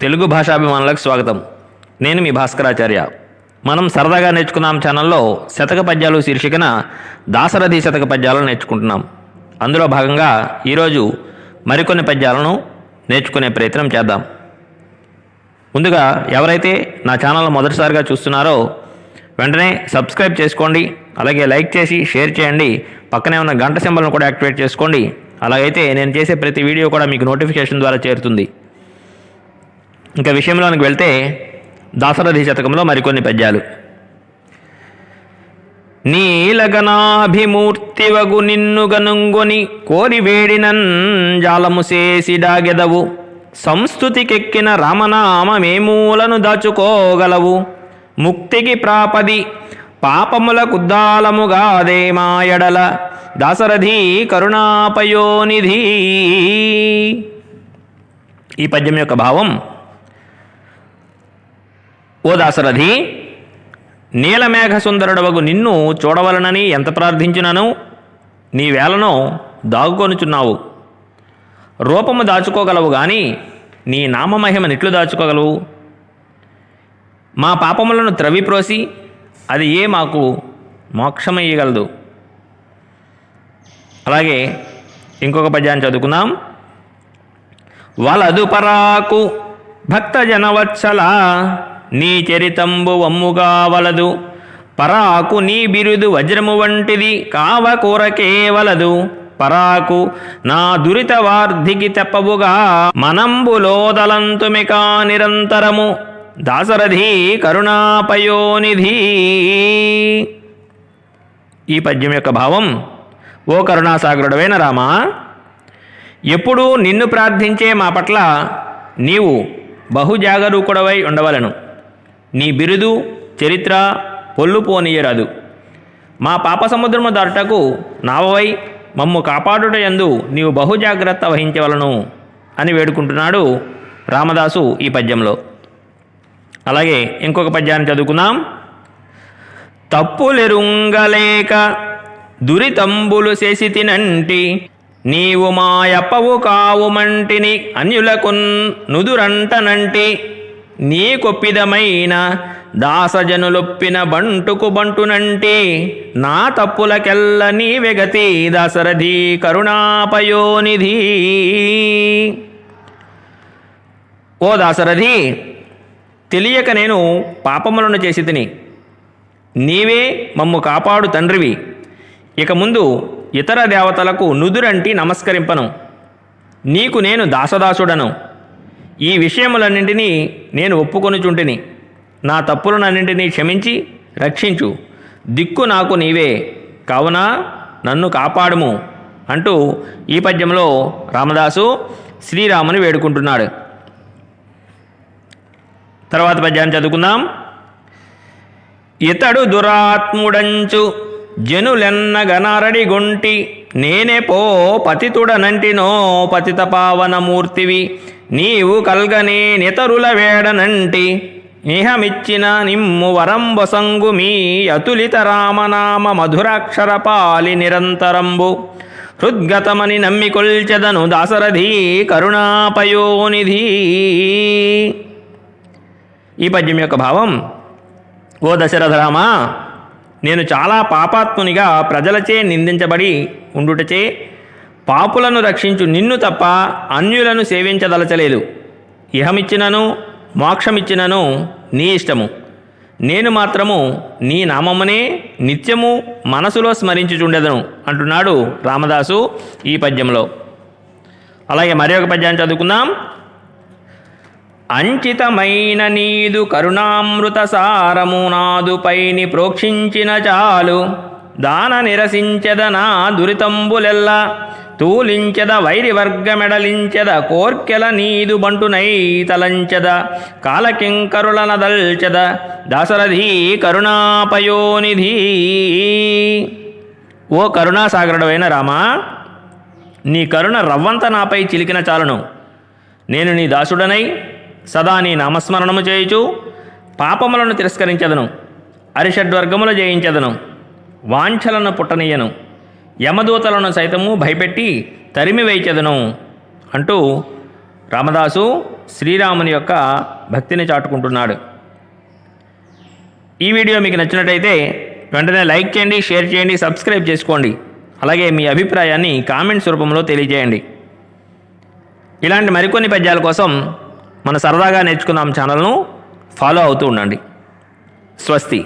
తెలుగు భాషాభిమానులకు స్వాగతం. నేను మీ భాస్కరాచార్య. మనం సరదాగా నేర్చుకున్నాం ఛానల్లో శతక పద్యాలు శీర్షికన దాసరథి శతక పద్యాలను నేర్చుకుంటున్నాం. అందులో భాగంగా ఈరోజు మరికొన్ని పద్యాలను నేర్చుకునే ప్రయత్నం చేద్దాం. ముందుగా ఎవరైతే నా ఛానల్ మొదటిసారిగా చూస్తున్నారో వెంటనే సబ్స్క్రైబ్ చేసుకోండి అలాగే లైక్ చేసి షేర్ చేయండి పక్కనే ఉన్న గంట సింబల్ను కూడా యాక్టివేట్ చేసుకోండి. అలాగైతే నేను చేసే ప్రతి వీడియో కూడా మీకు నోటిఫికేషన్ ద్వారా చేరుతుంది. ఇంకా విషయంలోనికి వెళ్తే దాసరథి శతకంలో మరికొన్ని పద్యాలు. నీలగనాభిమూర్తివగు నిన్ను గనుంగొని కోరి వేడినన్ జాలము చేసి డాగెదవు. సంస్థుతికెక్కిన రామనామమేమూలను దాచుకోగలవు. ముక్తికి ప్రాపది పాపములకుద్దాలముగాదే మాయడల. దాసరథి కరుణాపయోనిధి. ఈ పద్యం యొక్క భావం ఓ దాసరథి నీలమేఘ సుందరుడవగు నిన్ను చూడవలనని ఎంత ప్రార్థించినను? నీ వేలను దాగుకొనుచున్నావు. రూపము దాచుకోగలవు గాని నీ నామమహిమనిట్లు దాచుకోగలవు? మా పాపములను త్రవిప్రోసి అది ఏ మాకు మోక్షమయ్యగలదు. అలాగే ఇంకొక పద్యాన్ని చదువుకుందాం. వలదు పరాకు భక్తజనవత్సల నీ చరితంబు వమ్ముగా వలదు. పరాకు నీ బిరుదు వజ్రము వంటిది కావ వలదు. పరాకు నా దురిత వార్ధికి తెప్పవుగా మనంబులోదలంతుమికా నిరంతరము. దాసరథి కరుణాపయోనిధి. ఈ పద్యం యొక్క భావం ఓ కరుణాసాగరుడవైన రామా ఎప్పుడూ నిన్ను ప్రార్థించే మా పట్ల నీవు బహుజాగరూకుడవై ఉండవలను. నీ బిరుదు చరిత్ర పొల్లు పోనీయరాదు మా పాప సముద్రము దాటకు నావవై మమ్ము కాపాడుట యందు నీవు బహుజాగ్రత్త వహించవలను అని వేడుకుంటున్నాడు రామదాసు ఈ పద్యంలో. అలాగే ఇంకొక పద్యాన్ని చదువుకుందాం. తప్పులెరుంగలేక దురితంబులు చేసి తినంటి నీవు మాయప్పవు కావుమంటిని అన్యులకు నుదురంటనంటి నీకొప్పిదమైన దాసజనులొప్పిన బంటుకు బంటునంటి నా తప్పులకెల్ల నీవెగతి దాసరథి కరుణాపయోనిధి. ఓ దాసరథి తెలియక నేను పాపములను చేసి తిని నీవే మమ్ము కాపాడు తండ్రివి. ఇక ముందు ఇతర దేవతలకు నుదురంటి నమస్కరింపను. నీకు నేను దాసదాసుడను. ఈ విషయములన్నింటినీ నేను ఒప్పుకొనుచుంటిని. నా తప్పులనన్నింటినీ క్షమించి రక్షించు. దిక్కు నాకు నీవే. కావున నన్ను కాపాడుము అంటూ ఈ పద్యంలో రామదాసు శ్రీరాముని వేడుకుంటున్నాడు. తర్వాత పద్యాన్ని చదువుకుందాం. ఇతడు దురాత్ముడంచు జనులెన్నగనరడి గుంటి నేనే పో పతితుడనంటినో పతిత పావనమూర్తివి. నీవు కల్గనే నితరుల వేడనంటి నిహమిచ్చిన నిమ్ము వరంబొసంగు మీ అతులిత రామనామ మధురాక్షర పాలి నిరంతరంబు. హృద్గతమని నమ్మికొల్చెదను దాసరథీ కరుణాపయోనిధి. ఈ పద్యం యొక్క భావం ఓ దశరథరామా నేను చాలా పాపాత్మునిగా ప్రజలచే నిందించబడి ఉండుటచే పాపులను రక్షించు నిన్ను తప్ప అన్యులను సేవించదలచలేదు. ఇహమిచ్చినను మోక్షమిచ్చినను నీ ఇష్టము. నేను మాత్రము నీ నామమునే నిత్యము మనసులో స్మరించుచుండెదను అంటున్నాడు రామదాసు ఈ పద్యంలో. అలాగే మరి ఒక పద్యాన్ని చదువుకుందాం. అంచితమైన నీదు కరుణామృత సారము నాదుపైని ప్రోక్షించిన చాలు దాన నిరసించదనా నా తూలించెద వైరి వర్గమెడలించెద కోర్కెల నీదు బంటునై తలంచెద కాలకింకరులన దల్చెద కరుణాపయోనిధి. ఓ కరుణాసాగరుడవైన రామా నీ కరుణ రవ్వంత నాపై చిలికిన చాలును. నేను నీ దాసుడనై సదా నీ నామస్మరణము చేయుచు పాపములను తిరస్కరించదను. అరిషడ్వర్గములు జయించదను. వాంఛలను పుట్టనీయను. యమదూతలను సైతము భయపెట్టి తరిమి వేయించదను అంటూ రామదాసు శ్రీరాముని యొక్క భక్తిని చాటుకుంటున్నాడు. ఈ వీడియో మీకు నచ్చినట్టయితే వెంటనే లైక్ చేయండి షేర్ చేయండి సబ్స్క్రైబ్ చేసుకోండి. అలాగే మీ అభిప్రాయాన్ని కామెంట్స్ రూపంలో తెలియజేయండి. ఇలాంటి మరికొన్ని పద్యాల కోసం మన సరదాగా నేర్చుకుందాం ఛానల్ను ఫాలో అవుతూ ఉండండి. స్వస్తి.